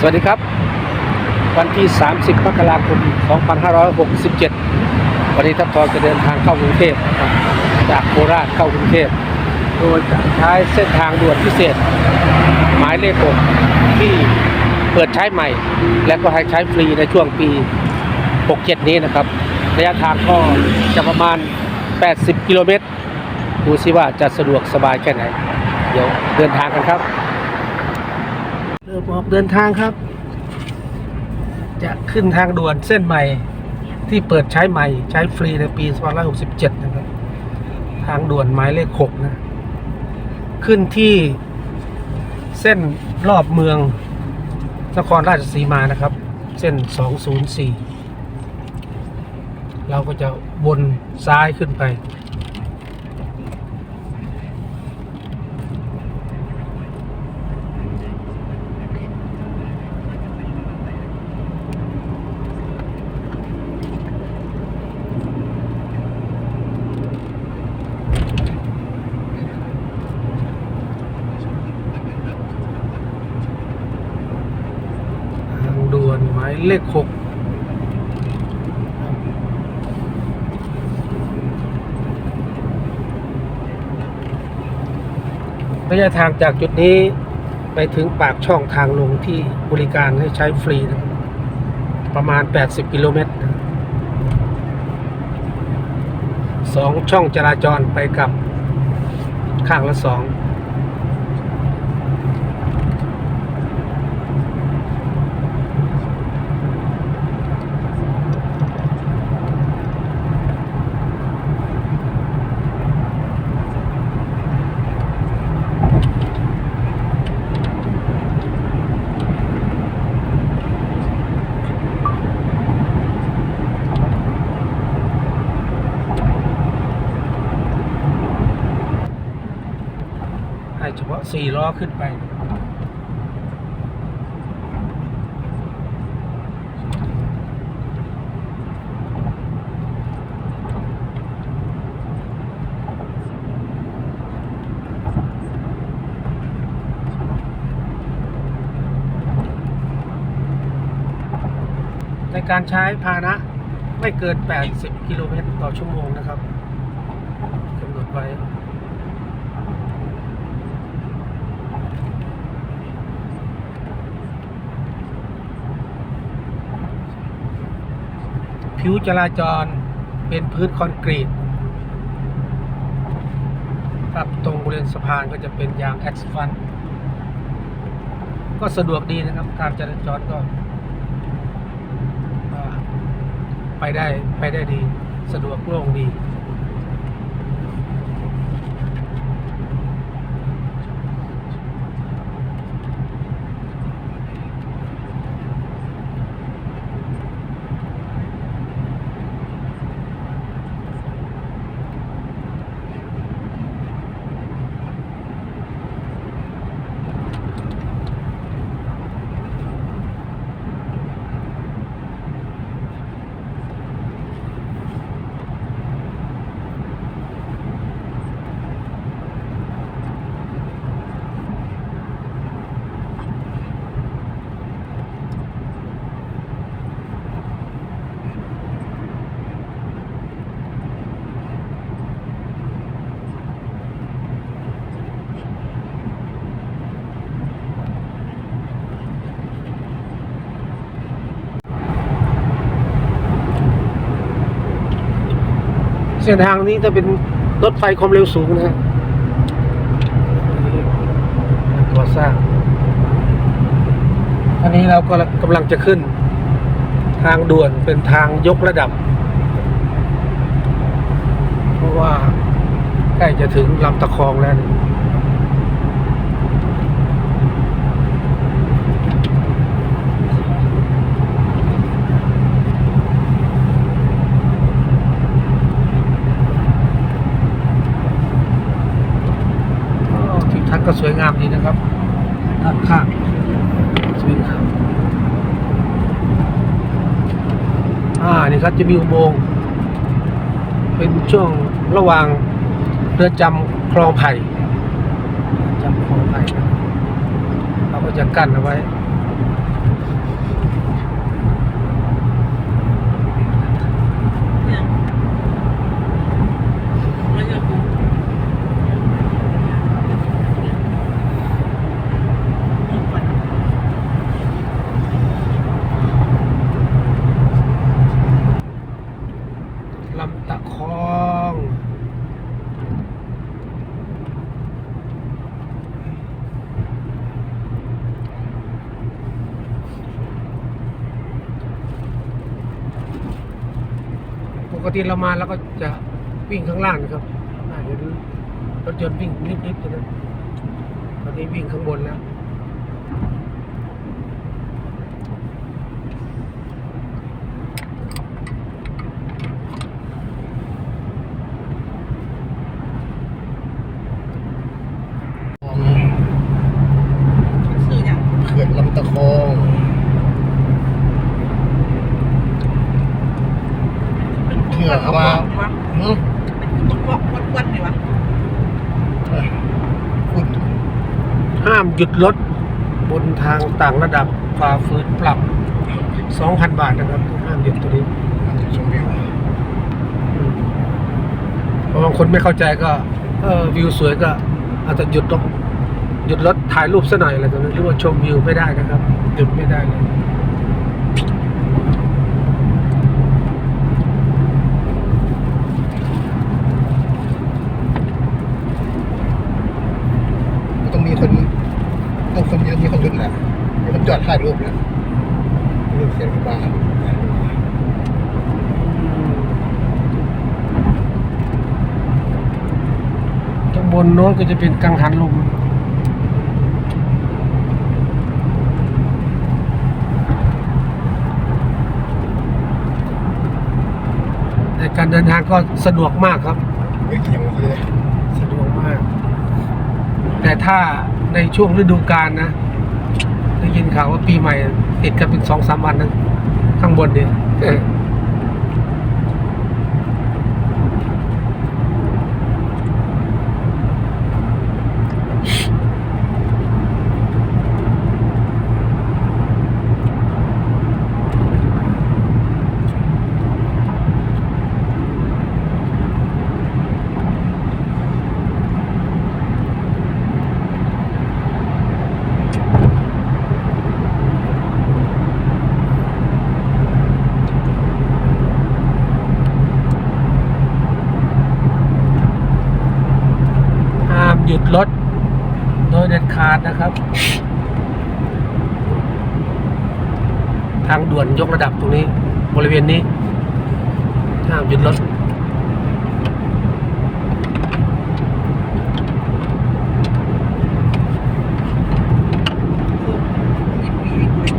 สวัสดีครับ วันที่ 30มกราคม 2567 วันนี้ทัพทอจะเดินทางเข้ากรุงเทพจากโคราชเข้ากรุงเทพโดยจะใช้เส้นทางด่วนพิเศษ หมายเลข6ที่เปิดใช้ใหม่ และก็ให้ใช้ฟรีในช่วงปี 67 นี้นะครับ ระยะทางก็จะประมาณ 80 กิโลเมตรดูซิว่าจะสะดวกสบายแค่ไหน เดี๋ยวเดินทางกันครับ รออกเดินทางครับ จะขึ้นทางด่วนเส้นใหม่ที่เปิดใช้ใหม่ใช้ฟรีในปี2567 นะครับ ทางด่วนหมายเลข 6 นะ ขึ้นที่เส้นรอบเมือง นครราชสีมานะครับ เส้น 204 เราก็จะวนซ้ายขึ้นไป ทางด่ เลขหกระยะทางจากจุดนี้ไปถึงปากช่องทางลงที่บริการให้ใช้ฟรีนะประมาณ 80 กิโลเมตรสองช่องจราจรไปกับข้างละสอง สี่ล้อขึ้นไป ในการใช้พาหนะไม่เกิน 80 กิโลเมตรต่อชั่วโมงนะครับกำหนดไว้ ผิวจราจรเป็นพื้นคอนกรีตครับตรงบริเวณสะพานก็จะเป็นยางแอ็กซ์ฟันก็สะดวกดีนะครับการจราจรก็ ไปได้ไปได้ดี สะดวกโล่งดี ส้นทางนี้จะเป็นรถไฟความเร็วสูงนะฮะก่อสร้างอันนี้เราก็กำลังจะขึ้น ทางด่วนเป็นทางยกระดับ เพราะว่าใกล้จะถึงลำตะคองแล้วนี่อ๋อทิวทัศน์ก็สวยงามดีนะครับด้านข้างสวยงาม อ่านี่ครับ จะมีอุโมงค์เป็นช่วงระหว่างเรือจำคลองไผ่จำคลองไผ่นะครับเราก็จะกั้นเอาไว้ กติเรามาแล้วก็จะวิ่งข้างล่างนะครับอ่าเห็นรถยนต์วิ่งนิดๆนะตอนนี้วิ่งข้างบนแล้ว สื่ออย่าง เขื่อนลำตะคอง เป็นเถื่อเอามาเป็น หืม คนบอกคนวันเลยวะ เอ้ยฝุ่น ห้ามหยุดรถบนทางต่างระดับฝ่าฝืนปรับ 2,000 บาทนะครับห้ามหยุดตัวนี้จุดชมวิวเพราะบางคนไม่เข้าใจก็เออวิวสวยก็อาจจะหยุดรถหยุดรถถ่ายรูปซะหน่อยอะไรตรงนี้นหรือว่าชมวิวไม่ได้นะครับหยุดไม่ได้เลย ต้องมีคนต้องคนเยอะมีคนหยุดแหละมีคน จอดถ่ายรูปแหละรูปเสียงบ้าข้างบนโน้นก็จะเป็นกังหันลมในการเดินทางก็สะดวกมากครับไม่เกี่ยวเลยสะดวกมาก แต่ถ้าในช่วงฤดูกาลนะ ได้ยินข่าวว่าปีใหม่ติดกันเป็นสองสามวันนะข้างบนเนี่ยเออ หยุดรถโดยเด็ดขาดนะครับ ทางด่วนยกระดับตรงนี้ บริเวณนี้ห้ามหยุดรถ หยิบปีกเลย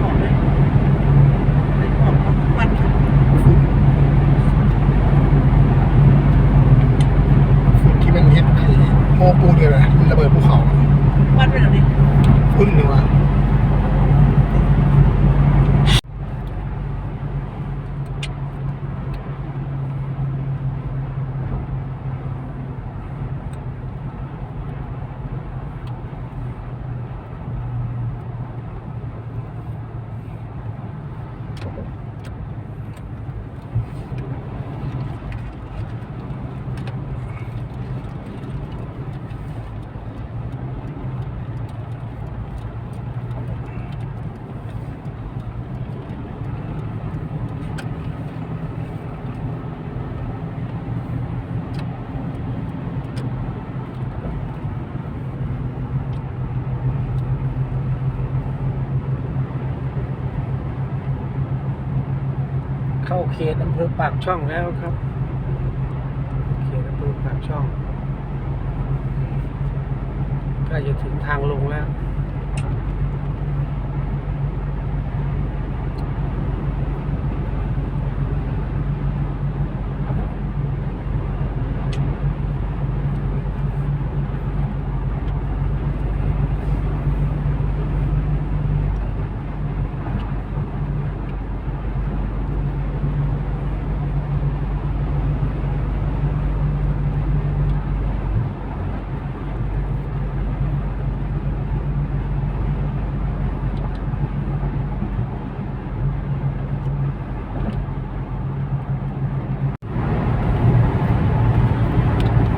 บอกเลยไม่บอกวัน ฝุ่นที่มันเฮ็ดไอ้โมปูนเลยนะมันระเบิดภูเขา วันเป็นอะไร ฝุ่นเลยวะ เข้าเขตอำเภอปากช่องแล้วครับ เขตอำเภอปากช่องใกล้จะถึงทางลงแล้ว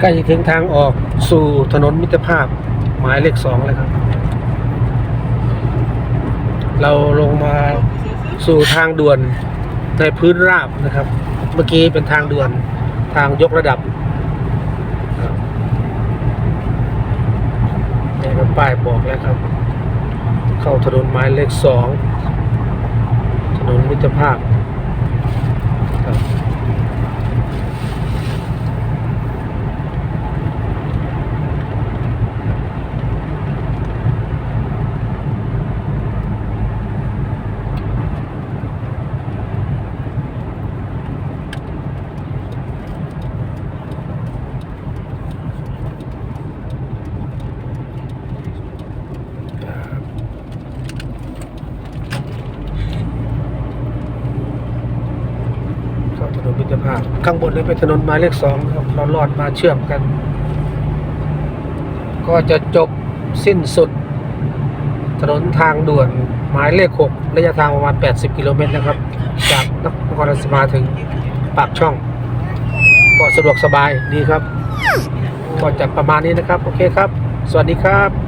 ใกล้จะถึงทางออกสู่ถนนมิตรภาพหมายเลขสองเลยครับ เราลงมาสู่ทางด่วนในพื้นราบนะครับ เมื่อกี้เป็นทางด่วนทางยกระดับครับนี่ก็ป้ายบอกแล้วครับ เข้าถนนหมายเลขสองถนนมิตรภาพครับ เข้าถนนมิตรภาพ ข้างบนนี่เป็นถนนหมายเลขสองครับเราลอดมาเชื่อมกัน ก็จะจบสิ้นสุด ถนนทางด่วนหมายเลขหกระยะทางประมาณ 80 กิโลเมตรนะครับ จากนครราชสีมาถึงปากช่อง ก็สะดวกสบายดีครับ ก็จะประมาณนี้นะครับ โอเคครับ สวัสดีครับ